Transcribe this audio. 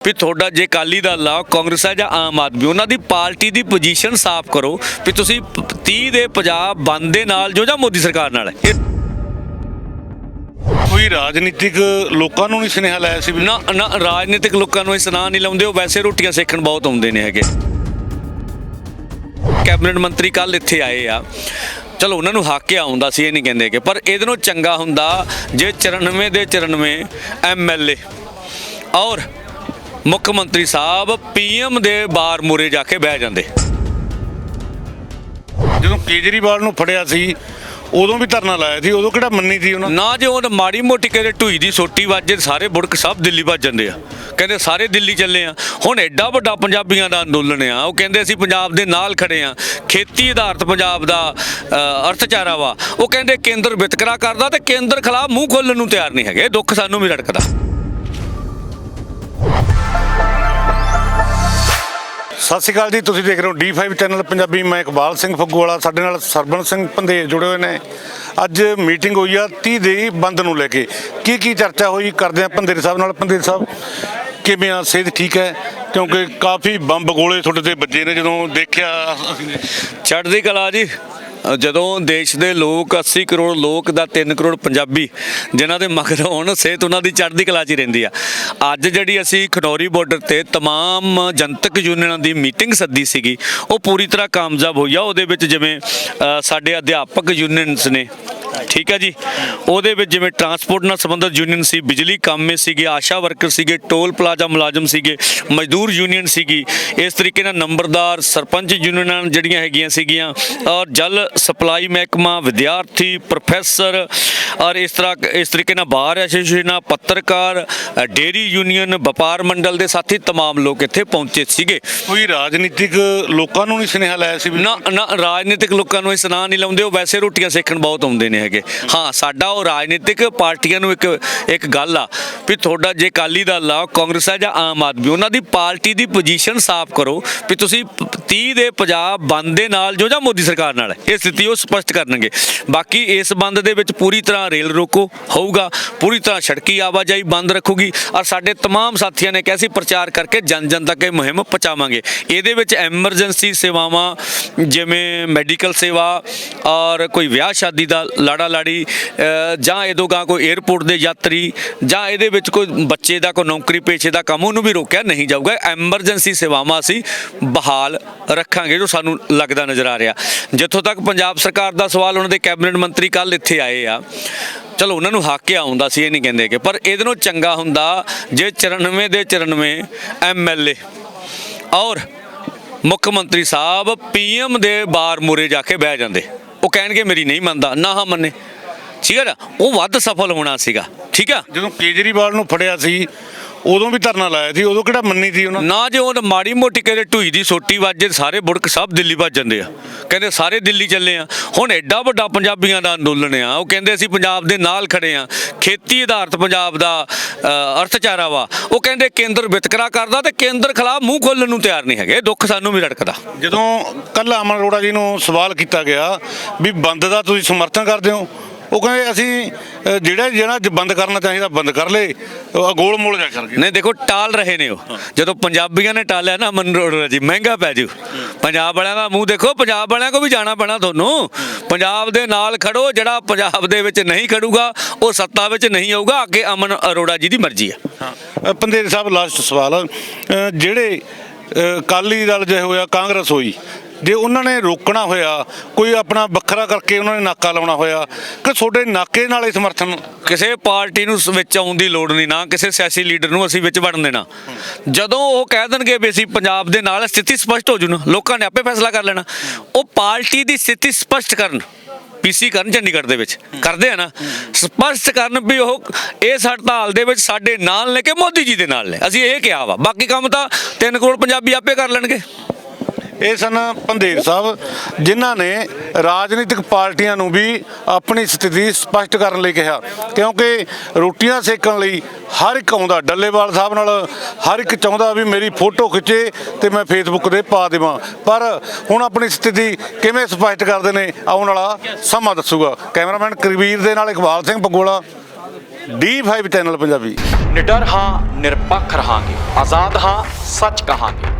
ਵੀ ਤੁਹਾਡਾ ਜੇ ਅਕਾਲੀ ਦਲ ਆ ਕਾਂਗਰਸ ਆ ਜਾਂ ਆਮ ਆਦਮੀ ਉਹਨਾਂ ਦੀ ਪਾਰਟੀ ਦੀ ਪੋਜੀਸ਼ਨ ਸਾਫ਼ ਕਰੋ ਵੀ ਤੁਸੀਂ ਪ- 30 ਦੇ ਪੰਜਾਬ ਬੰਦ ਦੇ ਨਾਲ ਜੋ ਜਾਂ ਮੋਦੀ ਸਰਕਾਰ ਨਾਲ। ਹੈ ਕੋਈ ਰਾਜਨੀਤਿਕ ਲੋਕਾਂ ਨੂੰ ਨਹੀਂ ਸੁਨੇਹਾ ਲਾਇਆ ਸੀ ਵੀ ਨਾ ਨਾ ਰਾਜਨੀਤਿਕ ਲੋਕਾਂ ਨੂੰ ਇਹ ਸੁਨਾਹ ਨਹੀਂ ਲਾਉਂਦੇ ਉਹ ਵੈਸੇ ਰੋਟੀਆਂ ਸੇਕਣ ਬਹੁਤ ਆਉਂਦੇ ਨੇ ਹੈਗੇ। ਕੈਬਨਿਟ ਮੰਤਰੀ ਕੱਲ ਇੱਥੇ ਆਏ ਆ। ਚਲੋ ਉਹਨਾਂ ਨੂੰ ਹੱਕ ਆਉਂਦਾ ਸੀ ਇਹ ਨਹੀਂ ਕਹਿੰਦੇ ਕਿ ਪਰ ਇਹਦੇ ਨੂੰ ਚੰਗਾ ਹੁੰਦਾ ਜੇ 94 ਦੇ 94 ਐਮਐਲਏ ਔਰ ਮੁੱਖ ਮੰਤਰੀ ਸਾਹਿਬ ਪੀਐਮ ਦੇ ਬਾਰ ਮੂਰੇ ਜਾ ਕੇ ਬਹਿ ਜਾਂਦੇ। ਜਦੋਂ ਕੇਜਰੀਵਾਲ ਨੂੰ ਫੜਿਆ ਸੀ ਉਦੋਂ ਵੀ ਧਰਨਾ ਲਾਇਆ ਸੀ ਉਦੋਂ ਕਿਹੜਾ ਮੰਨੀ ਸੀ ਉਹਨਾਂ? ਨਾ ਜੇ ਉਹ ਮਾੜੀ ਮੋਟੀ ਕਿਤੇ ਢੂਈ ਦੀ ਸੋਟੀ ਵੱਜੇ ਸਾਰੇ ਬੁੜਕ ਸਭ ਦਿੱਲੀ ਭੱਜ ਜਾਂਦੇ ਆ। ਕਹਿੰਦੇ ਸਾਰੇ ਦਿੱਲੀ ਚੱਲੇ ਆ। ਹੁਣ ਐਡਾ ਵੱਡਾ ਪੰਜਾਬੀਆਂ ਦਾ ਅੰਦੋਲਨ ਆ ਉਹ ਕਹਿੰਦੇ ਅਸੀਂ ਪੰਜਾਬ ਦੇ ਨਾਲ ਖੜੇ ਆ। ਖੇਤੀ ਆਧਾਰਿਤ ਪੰਜਾਬ ਦਾ ਅਰਥਚਾਰਾ ਵਾ। ਉਹ ਕਹਿੰਦੇ ਕੇਂਦਰ ਵਿਤਕਰਾ ਕਰਦਾ ਤੇ ਕੇਂਦਰ ਖਿਲਾਫ ਮੂੰਹ ਖੋਲਣ ਨੂੰ ਤਿਆਰ ਨਹੀਂ ਹੈਗੇ ਦੁੱਖ ਸਾਨੂੰ ਵੀ ਰੜਕਦਾ। ਸਤਿ ਸ਼੍ਰੀ ਅਕਾਲ ਜੀ, ਤੁਸੀਂ ਦੇਖ ਰਹੇ ਹੋ D5 ਚੈਨਲ ਪੰਜਾਬੀ। ਮੈਂ ਇਕਬਾਲ ਸਿੰਘ ਫੱਗੂਵਾਲਾ ਸਾਡੇ ਨਾਲ ਸਰਬਨ ਸਿੰਘ ਪੰਧੇਰ ਜੁੜੇ ਹੋਏ ਨੇ। ਅੱਜ ਮੀਟਿੰਗ ਹੋਈ ਆ 30 ਦੇ ਬੰਦ ਨੂੰ ਲੈ ਕੇ। ਕੀ ਕੀ ਚਰਚਾ ਹੋਈ? ਕਰਦੇ ਆ ਪੰਧੇਰ ਸਾਹਿਬ ਨਾਲ। ਪੰਧੇਰ ਸਾਹਿਬ, ਕਿਵੇਂ ਆ? ਸਿਹਤ ਠੀਕ ਹੈ? ਕਿਉਂਕਿ ਕਾਫੀ ਬੰਬ ਗੋਲੇ ਤੁਹਾਡੇ ਤੇ ਵੱਜੇ ਨੇ ਜਦੋਂ ਦੇਖਿਆ। ਅਸੀਂ ਚੜ੍ਹਦੀ ਕਲਾ ਜੀ। ਜਦੋਂ ਦੇਸ਼ ਦੇ ਲੋਕ 80 ਕਰੋੜ ਲੋਕ ਦਾ 3 ਕਰੋੜ ਪੰਜਾਬੀ ਜਿਨ੍ਹਾਂ ਦੇ ਮਗਰ ਹੋਣ ਸਿਹਤ ਉਹਨਾਂ ਦੀ ਚੜ੍ਹਦੀ ਕਲਾ 'ਚ ਹੀ ਰਹਿੰਦੀ ਆ ਅੱਜ ਜਿਹੜੀ ਅਸੀਂ ਖਨੌਰੀ ਬਾਰਡਰ ਤੇ तमाम ਜਨਤਕ ਯੂਨੀਅਨਾਂ ਦੀ ਮੀਟਿੰਗ ਸੱਦੀ ਸੀਗੀ ਉਹ ਪੂਰੀ ਤਰ੍ਹਾਂ ਕਾਮਯਾਬ ਹੋਈ ਆ ਉਹਦੇ ਵਿੱਚ ਜਿਵੇਂ ਅ, ਸਾਡੇ ਅਧਿਆਪਕ ਯੂਨੀਅਨਸ ਨੇ ਠੀਕ ਹੈ ਜੀ ਉਹਦੇ ਵਿੱਚ ਜਿਵੇਂ ਟਰਾਂਸਪੋਰਟ ਨਾਲ ਸੰਬੰਧਿਤ ਯੂਨੀਅਨ ਸੀ ਬਿਜਲੀ ਕਾਮੇ ਸੀਗੇ ਆਸ਼ਾ ਵਰਕਰ ਸੀਗੇ ਟੋਲ ਪਲਾਜ਼ਾ ਮੁਲਾਜ਼ਮ ਸੀਗੇ ਮਜ਼ਦੂਰ ਯੂਨੀਅਨ ਸੀਗੀ ਇਸ ਤਰੀਕੇ ਨਾਲ ਨੰਬਰਦਾਰ ਸਰਪੰਚ ਯੂਨੀਅਨਾਂ ਜਿਹੜੀਆਂ ਹੈਗੀਆਂ ਸੀਗੀਆਂ ਔਰ ਜਲ ਸਪਲਾਈ ਮਹਿਕਮਾ ਵਿਦਿਆਰਥੀ ਪ੍ਰੋਫੈਸਰ ਔਰ ਇਸ ਤਰ੍ਹਾਂ ਇਸ ਤਰੀਕੇ ਨਾਲ ਬਾਰ ਐਸੋਸੀਏਸ਼ਨਾਂ ਪੱਤਰਕਾਰ ਅ, ਡੇਅਰੀ ਯੂਨੀਅਨ ਵਪਾਰ ਮੰਡਲ ਦੇ ਸਾਥੀ तमाम ਲੋਕ ਇੱਥੇ ਪਹੁੰਚੇ ਸੀਗੇ ਕੋਈ ਰਾਜਨੀਤਿਕ ਲੋਕਾਂ ਨੂੰ ਨਹੀਂ ਸੁਨੇਹਾ ਲਾਇਆ ਸੀ ਵੀ ਨਾ ਨਾ ਰਾਜਨੀਤਿਕ ਲੋਕਾਂ ਨੂੰ ਇਹ ਸੁਨਾਹ ਨਹੀਂ ਲਾਉਂਦੇ ਉਹ ਵੈਸੇ ਰੋਟੀਆਂ ਸੇਕਣ ਬਹੁਤ ਆਉਂਦੇ ਨੇ ਹੈਗੇ ਹਾਂ ਸਾਡਾ ਉਹ ਰਾਜਨੀਤਿਕ ਪਾਰਟੀਆਂ ਨੂੰ ਇੱਕ ਇੱਕ ਗੱਲ ਆ ਵੀ ਤੁਹਾਡਾ ਜੇ ਅਕਾਲੀ ਦਲ ਆ ਕਾਂਗਰਸ ਆ ਜਾਂ ਆਮ ਆਦਮੀ ਉਹਨਾਂ ਦੀ ਪਾਰਟੀ ਦੀ ਪੋਜੀਸ਼ਨ ਸਾਫ਼ ਕਰੋ ਵੀ ਤੁਸੀਂ ਪ- 30 ਦੇ ਪੰਜਾਬ ਬੰਦ ਦੇ ਨਾਲ ਜੋ ਜਾਂ ਮੋਦੀ ਸਰਕਾਰ ਨਾਲ ਹੈ ਇਹ ਸਥਿਤੀ ਉਹ ਸਪਸ਼ਟ ਕਰਨਗੇ ਬਾਕੀ ਇਸ ਬੰਦ ਦੇ ਵਿੱਚ ਪੂਰੀ ਤਰ੍ਹਾਂ ਰੇਲ ਰੋਕੋ ਹੋਊਗਾ ਪੂਰੀ ਤਰ੍ਹਾਂ ਸੜਕੀ ਆਵਾਜਾਈ ਬੰਦ ਰੱਖੂਗੀ ਔਰ ਸਾਡੇ तमाम ਸਾਥੀਆਂ ਨੇ ਕਿਹਾ ਸੀ ਪ੍ਰਚਾਰ ਕਰਕੇ ਜਨ ਜਨ ਤੱਕ ਇਹ ਮੁਹਿੰਮ ਪਹੁੰਚਾਵਾਂਗੇ ਇਹਦੇ ਵਿੱਚ ਐਮਰਜੈਂਸੀ ਸੇਵਾਵਾਂ ਜਿਵੇਂ ਮੈਡੀਕਲ ਸੇਵਾ ਔਰ ਕੋਈ ਵਿਆਹ ਸ਼ਾਦੀ ਦਾ ਲਾੜਾ ਲਾੜੀ ਜਾਂ ਇਹਦੋਂ ਗਾ ਕੋਈ 에ਅਰਪੋਰਟ ਦੇ ਯਾਤਰੀ, ਜਾਂ ਇਹਦੇ ਵਿੱਚ ਕੋਈ ਬੱਚੇ ਦਾ, ਕੋਈ ਨੌਕਰੀ ਪੇਸ਼ੇ ਦਾ ਕੰਮ, ਉਹਨੂੰ ਵੀ ਰੋਕਿਆ ਨਹੀਂ ਜਾਊਗਾ। ਐਮਰਜੈਂਸੀ ਸੇਵਾਵਾਂ ਅਸੀਂ ਬਹਾਲ ਰੱਖਾਂਗੇ, ਜੋ ਸਾਨੂੰ ਲੱਗਦਾ ਨਜ਼ਰ ਆ ਰਿਹਾ। ਜਿੱਥੋਂ ਤੱਕ ਪੰਜਾਬ ਸਰਕਾਰ ਦਾ ਸਵਾਲ, ਉਹਨਾਂ ਦੇ ਕੈਬਨਿਟ ਮੰਤਰੀ ਕੱਲ ਇੱਥੇ ਆਏ ਆ। ਚਲੋ, ਉਹਨਾਂ ਨੂੰ ਹੱਕ ਆਉਂਦਾ ਸੀ, ਇਹ ਨਹੀਂ ਕਹਿੰਦੇ ਕਿ, ਪਰ ਇਹਦੇ ਨੂੰ ਚੰਗਾ ਹੁੰਦਾ, ਜੇ 94 ਦੇ 94 ਐਮਐਲਏ ਔਰ ਮੁੱਖ ਮੰਤਰੀ ਸਾਹਿਬ ਪੀਐਮ ਦੇ ਬਾਰ ਮੂਰੇ ਜਾ ਕੇ ਬਹਿ ਜਾਂਦੇ। ਉਹ ਕਹਿਣਗੇ ਮੇਰੀ ਨਹੀਂ ਮੰਨਦਾ, ਨਾ ਹਾਂ ਮੰਨੇ। ਠੀਕ ਹੈ ਨਾ? ਉਹ ਵੱਧ ਸਫਲ ਹੋਣਾ ਸੀਗਾ। ਠੀਕ ਆ? ਜਦੋਂ ਕੇਜਰੀਵਾਲ ਨੂੰ ਫੜਿਆ ਸੀ ਉਦੋਂ ਵੀ ਧਰਨਾ ਲਾਇਆ ਸੀ ਉਦੋਂ ਕਿਹੜਾ ਮੰਨੀ ਸੀ ਉਹਨਾਂ? ਨਾ ਜੇ ਉਹ ਮਾੜੀ ਮੋਟੀ ਕਿਤੇ ਢੂਈ ਦੀ ਸੋਟੀ ਵੱਜੇ ਸਾਰੇ ਬੁੜਕ ਸਭ ਦਿੱਲੀ ਭੱਜ ਜਾਂਦੇ ਆ। ਕਹਿੰਦੇ ਸਾਰੇ ਦਿੱਲੀ ਚੱਲੇ ਆ। ਹੁਣ ਐਡਾ ਵੱਡਾ ਪੰਜਾਬੀਆਂ ਦਾ ਅੰਦੋਲਨ ਆ ਉਹ ਕਹਿੰਦੇ ਅਸੀਂ ਪੰਜਾਬ ਦੇ ਨਾਲ ਖੜੇ ਆ। ਖੇਤੀ ਆਧਾਰਿਤ ਪੰਜਾਬ ਦਾ ਅਰਥਚਾਰਾ ਵਾ। ਉਹ ਕਹਿੰਦੇ ਕੇਂਦਰ ਵਿਤਕਰਾ ਕਰਦਾ ਤੇ ਕੇਂਦਰ ਖਿਲਾਫ ਮੂੰਹ ਖੋਲਣ ਨੂੰ ਤਿਆਰ ਨਹੀਂ ਹੈਗੇ ਦੁੱਖ ਸਾਨੂੰ ਵੀ ਰੜਕਦਾ। ਜਦੋਂ ਕੱਲ ਅਮਨ ਅਰੋੜਾ ਜੀ ਨੂੰ ਸਵਾਲ ਕੀਤਾ ਗਿਆ ਵੀ ਬੰਦ ਦਾ ਤੁਸੀਂ ਸਮਰਥਨ ਕਰਦੇ ਹੋ ਉਹ ਕਹਿੰਦੇ ਅਸੀਂ ਅ, ਜਿਹੜਾ ਜਿਹੜਾ ਬੰਦ ਕਰਨਾ ਚਾਹੀਦਾ ਬੰਦ ਕਰ ਲੇ। ਅ, ਗੋਲ ਮੋਲ ਜਾ ਕਰਕੇ। ਨਹੀਂ ਦੇਖੋ ਟਾਲ ਰਹੇ ਨੇ ਉਹ। ਜਦੋਂ ਪੰਜਾਬੀਆਂ ਨੇ ਟਾਲਿਆ ਨਾ ਅਮਨ ਅਰੋੜਾ ਜੀ ਮਹਿੰਗਾ ਪੈ ਜੂ। ਪੰਜਾਬ ਵਾਲਿਆਂ ਦਾ ਮੂੰਹ ਦੇਖੋ ਪੰਜਾਬ ਵਾਲਿਆਂ ਕੋ ਵੀ ਜਾਣਾ ਪੈਣਾ ਤੁਹਾਨੂੰ। ਪੰਜਾਬ ਦੇ ਨਾਲ ਖੜੋ ਜਿਹੜਾ ਪੰਜਾਬ ਦੇ ਵਿੱਚ ਨਹੀਂ ਖੜੂਗਾ ਉਹ ਸੱਤਾ ਵਿੱਚ ਨਹੀਂ ਆਊਗਾ ਅੱਗੇ ਅਮਨ ਅਰੋੜਾ ਜੀ ਦੀ ਮਰਜ਼ੀ ਆ। ਪੰਦੇਰ ਸਾਹਿਬ ਲਾਸਟ ਸਵਾਲ। ਅ, ਜਿਹੜੇ ਅ, ਅਕਾਲੀ ਦਲ ਜੇ ਹੋਇਆ ਕਾਂਗਰਸ ਹੋਈ ਜੇ ਉਹਨਾਂ ਨੇ ਰੋਕਣਾ ਹੋਇਆ, ਕੋਈ ਆਪਣਾ ਵੱਖਰਾ ਕਰਕੇ ਉਹਨਾਂ ਨੇ ਨਾਕਾ ਲਾਉਣਾ ਹੋਇਆ, ਕਿ ਤੁਹਾਡੇ ਨਾਕੇ ਨਾਲ ਇਹ ਸਮਰਥਨ ਕਿਸੇ ਪਾਰਟੀ ਨੂੰ ਵਿੱਚ ਆਉਣ ਦੀ ਲੋੜ ਨਹੀਂ ਨਾ, ਕਿਸੇ ਸਿਆਸੀ ਲੀਡਰ ਨੂੰ ਅਸੀਂ ਵਿੱਚ ਵੜਨ ਦੇਣਾ। ਜਦੋਂ ਉਹ ਕਹਿ ਦੇਣਗੇ ਵੀ ਅਸੀਂ ਪੰਜਾਬ ਦੇ ਨਾਲ ਸਥਿਤੀ ਸਪਸ਼ਟ ਹੋ ਜੂ ਨਾ ਲੋਕਾਂ ਨੇ ਆਪੇ ਫੈਸਲਾ ਕਰ ਲੈਣਾ। ਉਹ ਪਾਰਟੀ ਦੀ ਸਥਿਤੀ ਸਪਸ਼ਟ ਕਰਨ ਪੀਸੀ ਕਰਨ ਚੰਡੀਗੜ੍ਹ ਦੇ ਵਿੱਚ, ਕਰਦੇ ਆ ਨਾ। ਸਪਸ਼ਟ ਕਰਨ ਵੀ ਉਹ ਇਸ ਹੜਤਾਲ ਦੇ ਵਿੱਚ ਸਾਡੇ ਨਾਲ ਨੇ ਕਿ ਮੋਦੀ ਜੀ ਦੇ ਨਾਲ ਨੇ। ਅਸੀਂ ਇਹ ਕਿਹਾ ਵਾ। ਬਾਕੀ ਕੰਮ ਤਾਂ 3 ਕਰੋੜ ਪੰਜਾਬੀ ਆਪੇ ਕਰ ਲੈਣਗੇ। ਇਹ ਸਨ ਪੰਦੇਰ ਸਾਹਿਬ, ਜਿਨ੍ਹਾਂ ਨੇ ਰਾਜਨੀਤਿਕ ਪਾਰਟੀਆਂ ਨੂੰ ਵੀ ਆਪਣੀ ਸਥਿਤੀ ਸਪਸ਼ਟ ਕਰਨ ਲਈ ਕਿਹਾ। ਕਿਉਂਕਿ ਰੋਟੀਆਂ ਸੇਕਣ ਲਈ ਹਰ ਇੱਕ ਆਉਂਦਾ, ਡੱਲੇਵਾਲ ਸਾਹਿਬ ਨਾਲ ਹਰ ਇੱਕ ਚਾਹੁੰਦਾ ਵੀ ਮੇਰੀ ਫੋਟੋ ਖਿੱਚੇ ਤੇ ਮੈਂ ਫੇਸਬੁੱਕ ਤੇ ਪਾ ਦੇਵਾਂ। ਪਰ ਹੁਣ ਆਪਣੀ ਸਥਿਤੀ ਕਿਵੇਂ ਸਪਸ਼ਟ ਕਰਦੇ ਨੇ, ਆਉਣ ਵਾਲਾ ਸਮਾਂ ਦੱਸੂਗਾ। ਕੈਮਰਾਮੈਨ ਕਰਵੀਰ ਦੇ ਨਾਲ ਇਕਬਾਲ ਸਿੰਘ ਪਗੋਲਾ D5 ਚੈਨਲ ਪੰਜਾਬੀ। ਨਿਡਰ ਹਾਂ, ਨਿਰਪੱਖ ਰਹਾਂਗੇ। ਆਜ਼ਾਦ ਹਾਂ, ਸੱਚ ਕਹਾਂਗੇ।